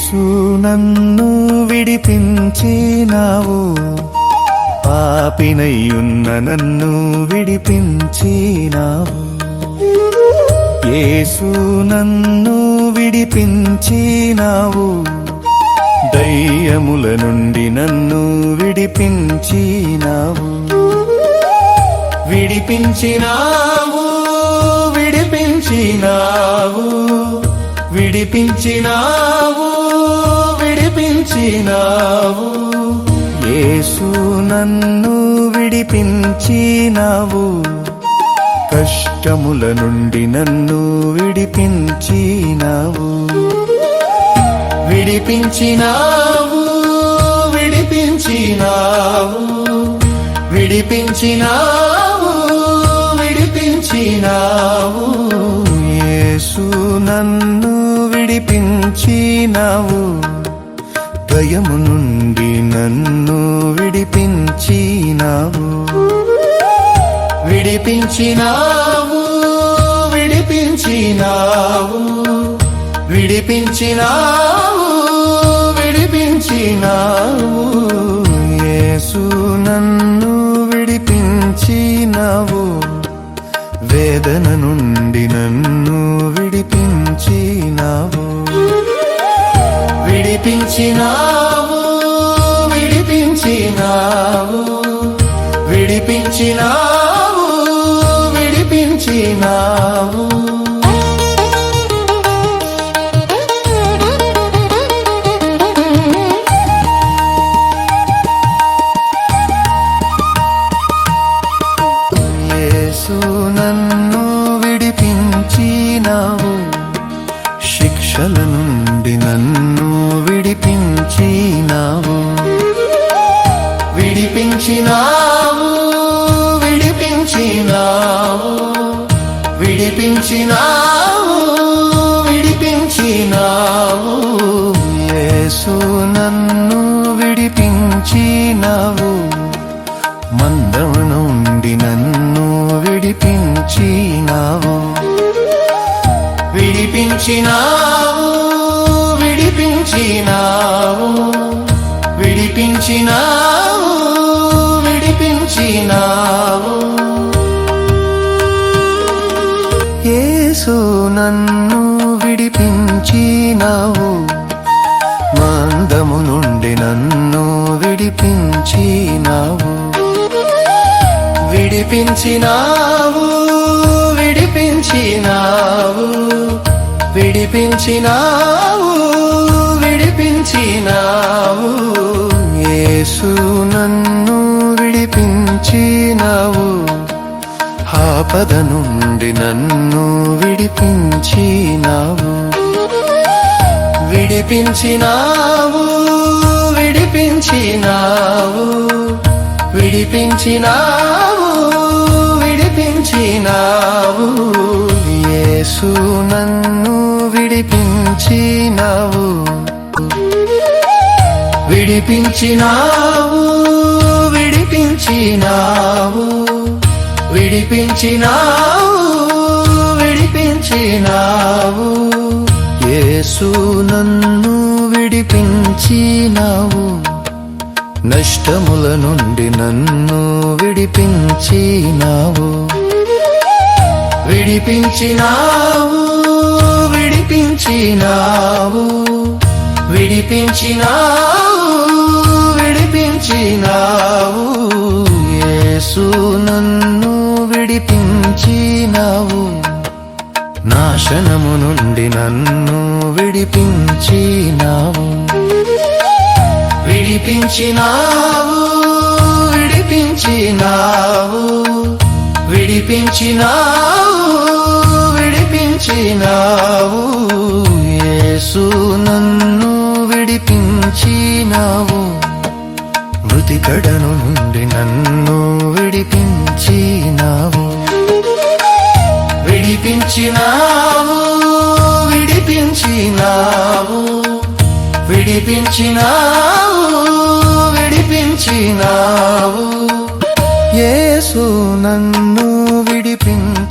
యేసు నన్ను విడిపించినావు. పాపినయ్యున్న నన్ను విడిపించినావు. యేసు నన్ను విడిపించినావు. దయ్యముల నుండి నన్ను విడిపించినావు. విడిపించినావు విడిపించినావు. విడిపించినావు విడిపించినావు. యేసు నన్ను విడిపించినావు. కష్టముల నుండి నన్ను విడిపించినావు. విడిపించినావు విడిపించినావు. విడిపించినావు. విడిపించినావు భయము నుండి నన్ను విడిపించినావు. విడిపించినావు విడిపించినావు. విడిపించినావు విడిపించినావు. యేసు నన్ను విడిపించినావు. వేదన నుండి నన్ను విడిపించినావు. విడిపించినా విడిపించినావు విడిపించినావు. యేసు నన్ను విడిపించినావు. మందం నుండి నన్ను విడిపించినావు. విడిపించినావు విడిపించినావు. విడిపించినావు యేసు నన్ను విడిపించినావు. మందము నుండి నన్ను విడిపించినావు. విడిపించినావు విడిపించినావు. విడిపించినావు ఆపద నుండి నన్ను విడిపించినావు. విడిపించినావు విడిపించినావు. విడిపించినావు విడిపించినావు. యేసు నన్ను విడిపించినావు. విడిపించినావు విడిపించినావు. విడిపించినావు విడిపించినావు. యేసు నన్ను విడిపించినావు. నష్టముల నుండి నన్ను విడిపించినావు. విడిపించినావు విడిపించినావు. విడిపించినావు విడిపించినావు. యేసు విడిపించినావు. నాశనము నుండి నన్ను విడిపించినావు. విడిపించినావు విడిపించినావు. విడిపించినావు విడిపించినావు. యేసు నన్ను విడిపించినావు. మృతికడను నుండి నన్ను విడిపించినావు విడిపించినావు విడిపించినావు. యేసు నన్ను విడిపించ